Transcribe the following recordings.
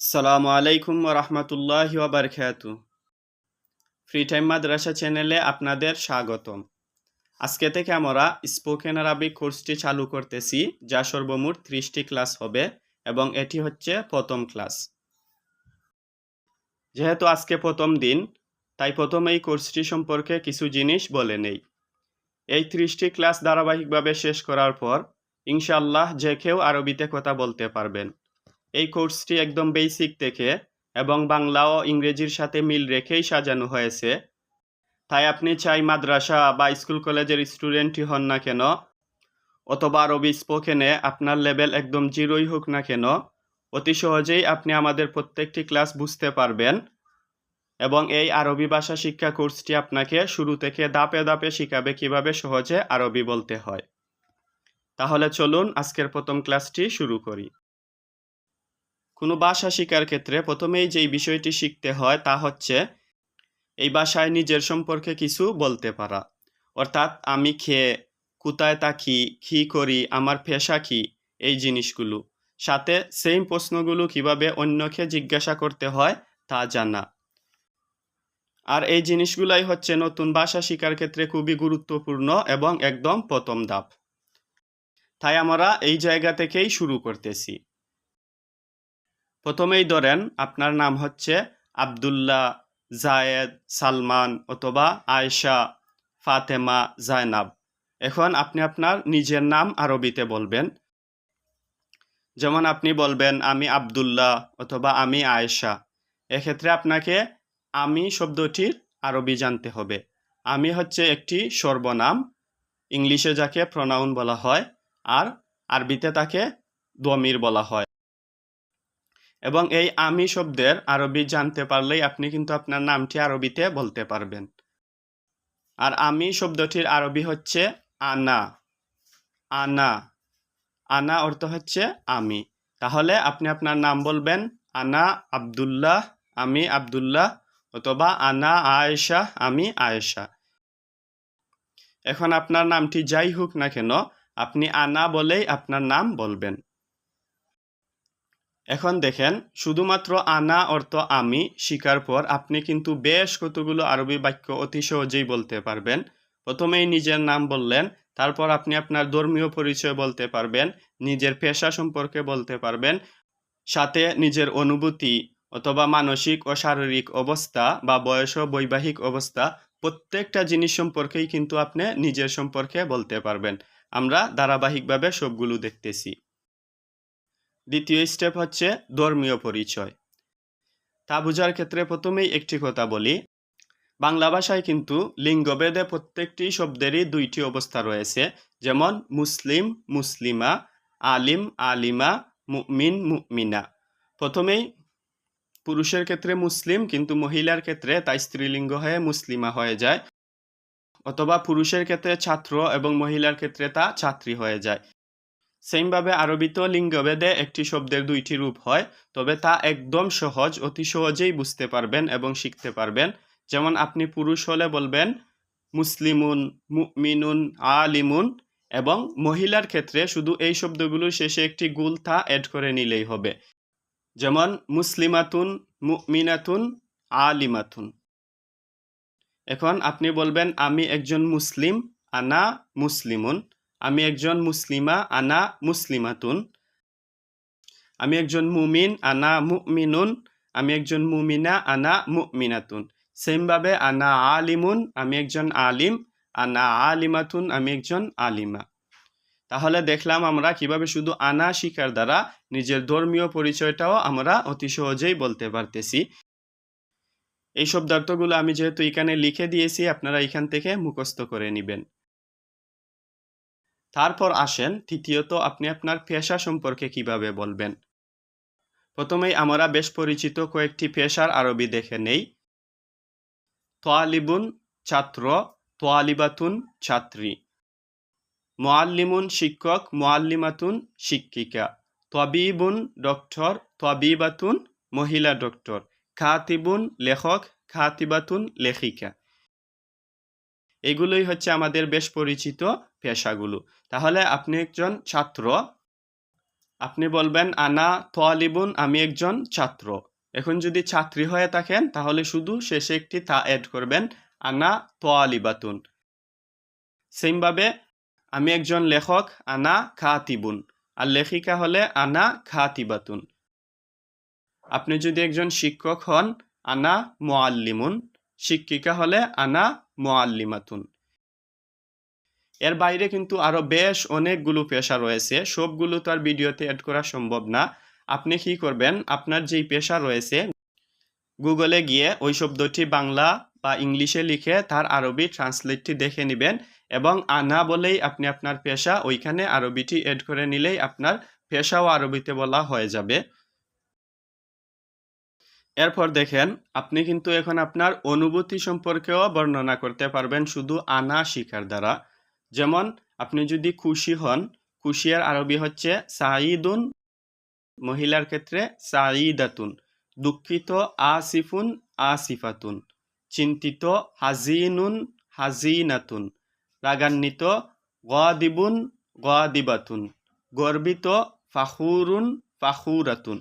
সালামু আলাইকুম রহমতুল্লাহ বারকাতু free time মাদ্রাসা চ্যানেলে আপনাদের স্বাগতম। আজকে থেকে আমরা স্পোকেন আরবিক কোর্সটি চালু করতেছি, যা সর্বমোট ত্রিশটি ক্লাস হবে এবং এটি হচ্ছে প্রথম ক্লাস যেহেতু আজকে প্রথম দিন, তাই প্রথম এই কোর্সটি সম্পর্কে কিছু জিনিস বলে নেই। এই ত্রিশটি ক্লাস ধারাবাহিকভাবে শেষ করার পর ইনশাল্লাহ যে কেউ আরবিতে কথা বলতে পারবেন। এই কোর্সটি একদম বেসিক থেকে এবং বাংলা ও ইংরেজির সাথে মিল রেখেই সাজানো হয়েছে। তাই আপনি চাই মাদ্রাসা বা স্কুল কলেজের স্টুডেন্টই হন না কেন, অথবা আরবি স্পোকেনে আপনার লেভেল একদম জিরোই হোক না কেন, অতি সহজেই আপনি আমাদের প্রত্যেকটি ক্লাস বুঝতে পারবেন এবং এই আরবি ভাষা শিক্ষা কোর্সটি আপনাকে শুরু থেকে দাপে দাপে শিখাবে কীভাবে সহজে আরবি বলতে হয়। তাহলে চলুন আজকের প্রথম ক্লাসটি শুরু করি। কোনো ভাষা শেখার ক্ষেত্রে প্রথমেই যেই বিষয়টি শিখতে হয় তা হচ্ছে, এই ভাষায় নিজের সম্পর্কে কিছু বলতে পারা। অর্থাৎ আমি খেয়ে কোথায় থাকি কী করি, আমার পেশা কি, এই জিনিসগুলো। সাথে সেম প্রশ্নগুলো কীভাবে অন্যকে জিজ্ঞাসা করতে হয় তা জানা। আর এই জিনিসগুলাই হচ্ছে নতুন ভাষা শেখার ক্ষেত্রে খুবই গুরুত্বপূর্ণ এবং একদম প্রথম ধাপ। তাই আমরা এই জায়গা থেকেই শুরু করতেছি। প্রথমেই ধরেন আপনার নাম হচ্ছে আবদুল্লাহ জায়েদ সালমান অথবা আয়েশা ফাতেমা জায়নাব। এখন আপনি আপনার নিজের নাম আরবিতে বলবেন। যেমন আপনি বলবেন, আমি আবদুল্লাহ অথবা আমি আয়েশা এক্ষেত্রে আপনাকে আমি শব্দটির আরবি জানতে হবে। আমি হচ্ছে একটি সর্বনাম, ইংলিশে যাকে প্রনাউন বলা হয়, আর আরবিতে তাকে দমির বলা হয়। এবং এই আমি শব্দের আরবি জানতে পারলেই আপনি কিন্তু আপনার নামটি আরবিতে বলতে পারবেন। আর আমি শব্দটির আরবি হচ্ছে আনা। আনা। আনা অর্থ হচ্ছে আমি। তাহলে আপনি আপনার নাম বলবেন আনা আবদুল্লাহ, আমি আবদুল্লাহ অথবা আনা আয়েশা, আমি আয়েশা। এখন আপনার নামটি যাই হোক না কেন, আপনি আনা বলেই আপনার নাম বলবেন। এখন দেখেন, শুধুমাত্র আনা অর্থ আমি শিকার পর আপনি কিন্তু বেশ কতগুলো আরবি বাক্য অতি সহজেই বলতে পারবেন। প্রথমেই নিজের নাম বললেন, তারপর আপনি আপনার ধর্মীয় পরিচয় বলতে পারবেন, নিজের পেশা সম্পর্কে বলতে পারবেন, সাথে নিজের অনুভূতি অথবা মানসিক ও শারীরিক অবস্থা বা বয়স ও বৈবাহিক অবস্থা, প্রত্যেকটা জিনিস সম্পর্কেই কিন্তু আপনি নিজের সম্পর্কে বলতে পারবেন। আমরা ধারাবাহিকভাবে সবগুলো দেখতেছি। দ্বিতীয় স্টেপ হচ্ছে ধর্মীয় পরিচয়। তা বোঝার ক্ষেত্রে প্রথমেই একটি কথা বলি। বাংলা ভাষায় কিন্তু লিঙ্গভেদে প্রত্যেকটি শব্দেরই দুইটি অবস্থা রয়েছে। যেমন মুসলিম, মুসলিমা, আলিম, আলিমা, মুমিন, মুমিনা। প্রথমেই পুরুষের ক্ষেত্রে মুসলিম, কিন্তু মহিলার ক্ষেত্রে তাই স্ত্রীলিঙ্গ হয়ে মুসলিমা হয়ে যায়। অথবা পুরুষের ক্ষেত্রে ছাত্র এবং মহিলার ক্ষেত্রে তা ছাত্রী হয়ে যায়। সেমভাবে আরবিত লিঙ্গভেদে একটি শব্দের দুইটি রূপ হয়, তবে তা একদম সহজ, অতি সহজেই বুঝতে পারবেন এবং শিখতে পারবেন। যেমন আপনি পুরুষ হলে বলবেন, মুসলিমুন, মুমিনুন, আলিমুন, এবং মহিলার ক্ষেত্রে শুধু এই শব্দগুলোর শেষে একটি গুল তা অ্যাড করে নিলেই হবে। যেমন, মুসলিমাতুন, মুমিনাতুন, আলিমাতুন। এখন আপনি বলবেন, আমি একজন মুসলিম, আনা মুসলিমুন। আমি একজন মুসলিমা, আনা মুসলিমাতুন। আমি একজন মুমিন, আনা মুমিনুন। আমি একজন মুমিনা, আনা মুমিনাতুন। সেমভাবে আনা আলিমুন, আমি একজন আলিম। আনা আলিমাতুন, আমি একজন আলিমা। তাহলে দেখলাম আমরা কীভাবে শুধু আনা শিকার দ্বারা নিজের ধর্মীয় পরিচয়টাও আমরা অতি সহজেই বলতে পারতেছি। এই শব্দার্থগুলো আমি যেহেতু এখানে লিখে দিয়েছি, আপনারা এখান থেকে মুখস্থ করে নেবেন। তারপর আসেন, তৃতীয়ত আপনি আপনার পেশা সম্পর্কে কীভাবে বলবেন? প্রথমেই আমরা বেশ পরিচিত কয়েকটি পেশার আরবি দেখে নেই। তোয়ালিবুন ছাত্র, তোয়ালিবাতুন ছাত্রী। মোয়াল্লিমুন শিক্ষক, মোয়াল্লিমাতুন শিক্ষিকা। তবিবুন ডক্টর, তবিবাতুন মহিলা ডক্টর। খাতিবুন লেখক, খাতিবাতুন লেখিকা। এগুলোই হচ্ছে আমাদের বেশ পরিচিত পেশাগুলো। তাহলে আপনি একজন ছাত্র। আপনি বলবেন, আনা তোয়ালিবুন, আমি একজন ছাত্র। এখন যদি ছাত্রী হয়ে থাকেন, তাহলে শুধু শেষে একটি তা অ্যাড করবেন, আনা তোয়ালিবাতুন। সেমভাবে, আমি একজন লেখক, আনা খাতিবুন। আর লেখিকা হলে, আনা খাতিবাতুন। আপনি যদি একজন শিক্ষক হন, আনা মোয়াল্লিমুন শিক্ষিকা হলে আনা মোয়াল্লিমাতুন এর বাইরে কিন্তু আরও বেশ অনেকগুলো পেশা রয়েছে। সবগুলো তো আর ভিডিওতে অ্যাড করা সম্ভব না। আপনি কি করবেন? আপনার যেই পেশা রয়েছে, গুগলে গিয়ে ওই শব্দটি বাংলা বা ইংলিশে লিখে তার আরবি ট্রান্সলেটটি দেখে নেবেন এবং আনা বলেই আপনি আপনার পেশা ওইখানে আরবিটি এড করে নিলেই আপনার পেশাও আরবিতে বলা হয়ে যাবে। এরপর দেখেন, আপনি কিন্তু এখন আপনার অনুভূতি সম্পর্কেও বর্ণনা করতে পারবেন শুধু আনা শিকার দ্বারা। যেমন, আপনি যদি খুশি হন, খুশিয়ার আরবি হচ্ছে সাঈদুন, মহিলার ক্ষেত্রে সাঈদাতুন, দুঃখিত, আসিফুন, আসিফাতুন, চিন্তিত, হাজিনুন, হাজিনাতুন, রাগান্বিত, গদিবুন, গদিবাতুন, গর্বিত, ফাখুরুন, ফাখুরাতুন।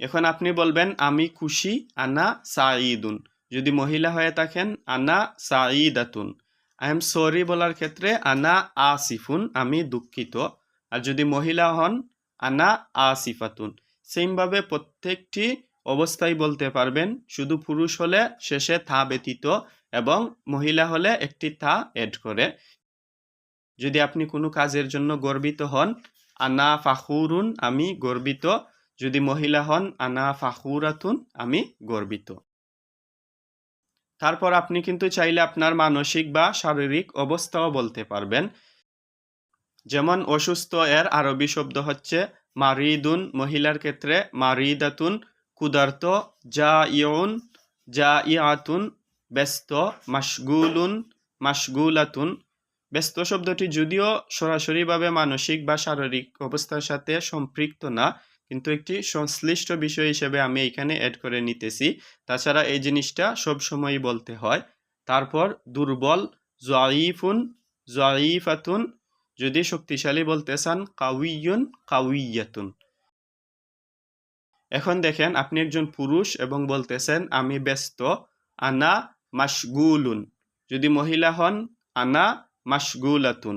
এখন আপনি বলবেন, আমি খুশি, আনা সাঈদুন। যদি মহিলা হয়ে থাকেন, আনা সাঈদাতুন। আই এম সরি বলার ক্ষেত্রে, আনা আসিফুন, আমি দুঃখিত। আর যদি মহিলা হন, আনা আসিফাতুন। সেমভাবে প্রত্যেকটি অবস্থায় বলতে পারবেন, শুধু পুরুষ হলে শেষে থা ব্যতীত এবং মহিলা হলে একটি থা এড করে। যদি আপনি কোনো কাজের জন্য গর্বিত হন, আনা ফাখুরুন, আমি গর্বিত। যদি মহিলা হন, আনা ফাখুরাতুন, আমি গর্বিত। তারপর আপনি কিন্তু চাইলে আপনার মানসিক বা শারীরিক অবস্থাও বলতে পারবেন। যেমন অসুস্থ এর আরবি শব্দ হচ্ছে, মারিদুন, মহিলার ক্ষেত্রে মারিদাতুন কুদার্ত যা ইয়ন যা ইয়াতুন ব্যস্ত মাসগুলুন মাসগুলাতুন ব্যস্ত শব্দটি যদিও সরাসরিভাবে মানসিক বা শারীরিক অবস্থার সাথে সম্পৃক্ত না কিন্তু একটি সংশ্লিষ্ট বিষয় হিসেবে আমি এখানে অ্যাড করে নিতেছি। তাছাড়া এই জিনিসটা সব সময়ই বলতে হয়। তারপর দুর্বল, জয়ীফুন, জয়ীফাতুন, যদি শক্তিশালী বলতে চান, কাউইয়ুন কাউইয়াতুন এখন দেখেন আপনি একজন পুরুষ এবং বলতেছেন, আমি ব্যস্ত, আনা মাসগুলুন যদি মহিলা হন, আনা মাসগুলাতুন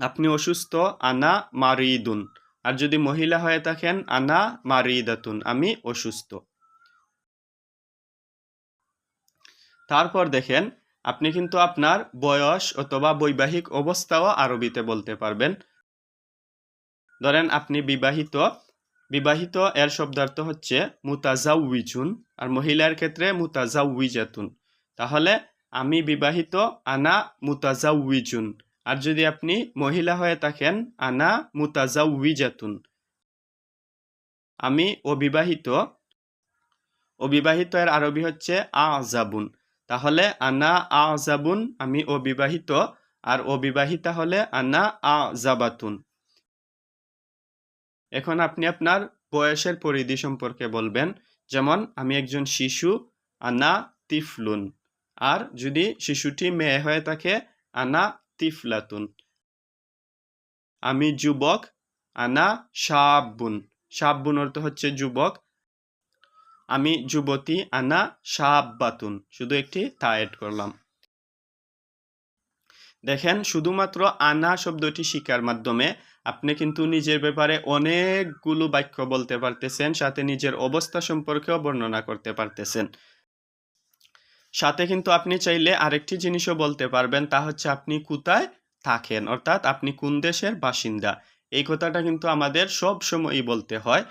আপনি অসুস্থ, আনা মারিদুন। আর যদি মহিলা হয়ে থাকেন, আনা মারিদাতুন, আমি অসুস্থ। তারপর দেখেন, আপনি কিন্তু আপনার বয়স অথবা বৈবাহিক অবস্থাও আরবিতে বলতে পারবেন। ধরেন, আপনি বিবাহিত বিবাহিত এর শব্দার্থ হচ্ছে মুতাজাউইজুন, আর মহিলার ক্ষেত্রে মুতাজাউইজাতুন। তাহলে, আমি বিবাহিত, আনা মুতাজাউইজুন। আর যদি আপনি মহিলা হয়ে থাকেন, আনা মুতাজা মুতাজাউইজাতুন। আমি অবিবাহিত। অবিবাহিত এর আরবি হচ্ছে আজাবুন তাহলে আনা আজাবুন আমি অবিবাহিত। আর অবিবাহিতা হলে আনা আজাবাতুন এখন আপনি আপনার বয়সের পরিধি সম্পর্কে বলবেন। যেমন, আমি একজন শিশু, আনা তিফলুন। আর যদি শিশুটি মেয়ে হয়ে থাকে, আনা তিফলাতুন আমি যুবক আনা সাবুন সাবুন অর্থ হচ্ছে যুবক। আমি যুবতী আনা সাব্বাতুন শুধু একটি তা এড করলাম। দেখেন, শুধুমাত্র আনা শব্দটি শিকার মাধ্যমে আপনি কিন্তু নিজের ব্যাপারে অনেকগুলো বাক্য বলতে পারতেছেন, সাথে নিজের অবস্থা সম্পর্কেও বর্ণনা করতে পারতেছেন। সাথে কিন্তু আপনি চাইলে আরেকটি জিনিসও বলতে পারবেন, তা হচ্ছে আপনি কোথায় থাকেন, অর্থাৎ আপনি কোন দেশের বাসিন্দা? এই কথাটা কিন্তু আমাদের সব সময়ই বলতে হয়।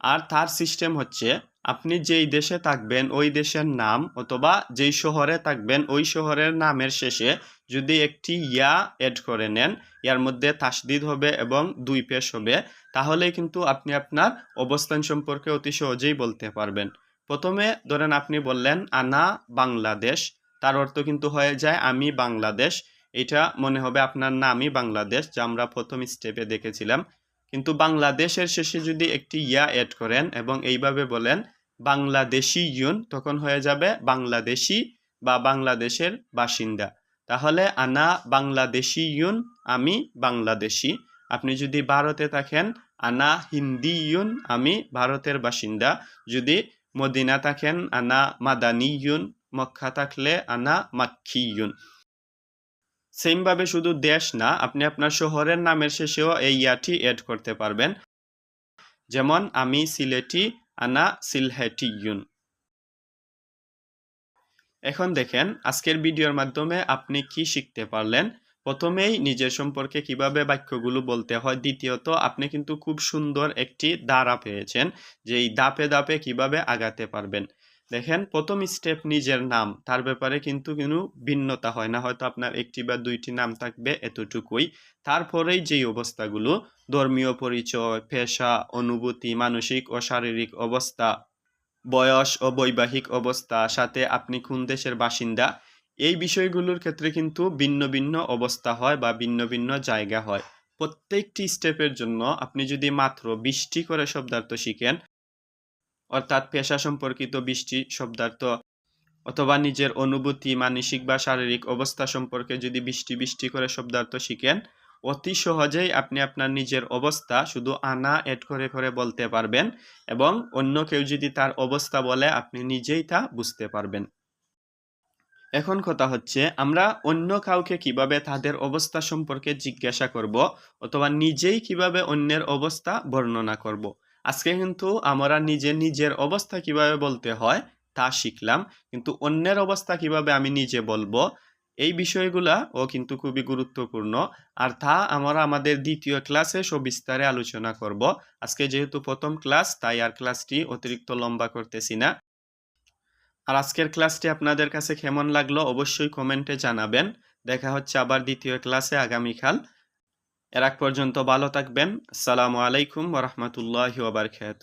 আর তার সিস্টেম হচ্ছে, আপনি যেই দেশে থাকবেন, ওই দেশের নাম অথবা যেই শহরে থাকবেন, ওই শহরের নামের শেষে যদি একটি ইয়া এড করে নেন, ইয়ার মধ্যে তাসদিদ হবে এবং দুই পেশ হবে তাহলে কিন্তু আপনি আপনার অবস্থান সম্পর্কে অতি সহজেই বলতে পারবেন। প্রথমে ধরেন আপনি বললেন, আনা বাংলাদেশ। তার অর্থ কিন্তু হয়ে যায়, আমি বাংলাদেশ। এটা মনে হবে আপনার নামই বাংলাদেশ, যা আমরা প্রথম স্টেপে দেখেছিলাম। কিন্তু বাংলাদেশের শেষে যদি একটি ইয়া অ্যাড করেন এবং এইভাবে বলেন বাংলাদেশি ইউন তখন হয়ে যাবে বাংলাদেশি বা বাংলাদেশের বাসিন্দা। তাহলে, আনা বাংলাদেশি ইউন আমি বাংলাদেশি। আপনি যদি ভারতে থাকেন, আনা হিন্দি ইউন আমি ভারতের বাসিন্দা। যদি মদিনা থাকেন, আনা মাদানি ইউন মক্কা থাকলে আনা মাক্ষি ইউন সেমভাবে শুধু দেশ না, আপনি আপনার শহরের নামের শেষেও এই ইয়াটি এড করতে পারবেন। যেমন, আমি সিলেটি, আনা সিলহেটি ইউন এখন দেখেন, আজকের ভিডিওর মাধ্যমে আপনি কি শিখতে পারলেন? প্রথমেই নিজের সম্পর্কে কীভাবে বাক্যগুলো বলতে হয়, দ্বিতীয়ত আপনি কিন্তু খুব সুন্দর একটি দ্বারা পেয়েছেন যে এই দাপে দাপে কীভাবে আগাতে পারবেন। দেখেন, প্রথম স্টেপ নিজের নাম, তার ব্যাপারে কিন্তু কোনো ভিন্নতা হয় না, হয়তো আপনার একটি বা দুইটি নাম থাকবে এতটুকুই। তারপরেই যেই অবস্থাগুলো, ধর্মীয় পরিচয়, পেশা, অনুভূতি, মানসিক ও শারীরিক অবস্থা, বয়স ও বৈবাহিক অবস্থা, সাথে আপনি কোন দেশের বাসিন্দা এই বিষয়গুলোর ক্ষেত্রে কিন্তু ভিন্ন ভিন্ন অবস্থা হয় বা ভিন্ন ভিন্ন জায়গা হয়। প্রত্যেকটি স্টেপের জন্য আপনি যদি মাত্র বিশটি করে শব্দার্থ শিখেন, অর্থাৎ পেশা সম্পর্কিত বিশটি শব্দার্থ অথবা নিজের অনুভূতি, মানসিক বা শারীরিক অবস্থা সম্পর্কে যদি বৃষ্টি বৃষ্টি করে শব্দার্থ শিখেন, অতি সহজেই আপনি আপনার নিজের অবস্থা শুধু আনা এড করে করে বলতে পারবেন এবং অন্য কেউ যদি তার অবস্থা বলে, আপনি নিজেই তা বুঝতে পারবেন। এখন কথা হচ্ছে, আমরা অন্য কাউকে কীভাবে তাদের অবস্থা সম্পর্কে জিজ্ঞাসা করব অথবা নিজেই কীভাবে অন্যের অবস্থা বর্ণনা করব। আজকে কিন্তু আমরা নিজে নিজের অবস্থা কীভাবে বলতে হয় তা শিখলাম, কিন্তু অন্যের অবস্থা কীভাবে আমি নিজে বলব, এই বিষয়গুলা ও কিন্তু খুবই গুরুত্বপূর্ণ। আর তা আমরা আমাদের দ্বিতীয় ক্লাসে সবিস্তারে আলোচনা করব। আজকে যেহেতু প্রথম ক্লাস, তাই আর ক্লাসটি অতিরিক্ত লম্বা করতেছি না। আর আজকের ক্লাসটি আপনাদের কাছে কেমন লাগল অবশ্যই কমেন্টে জানাবেন। দেখা হচ্ছে আবার দ্বিতীয় ক্লাসে আগামীকাল। এর আগ পর্যন্ত ভালো থাকবেন। সালামু আলাইকুম ওরহমতুল্লাহ ওবরকাত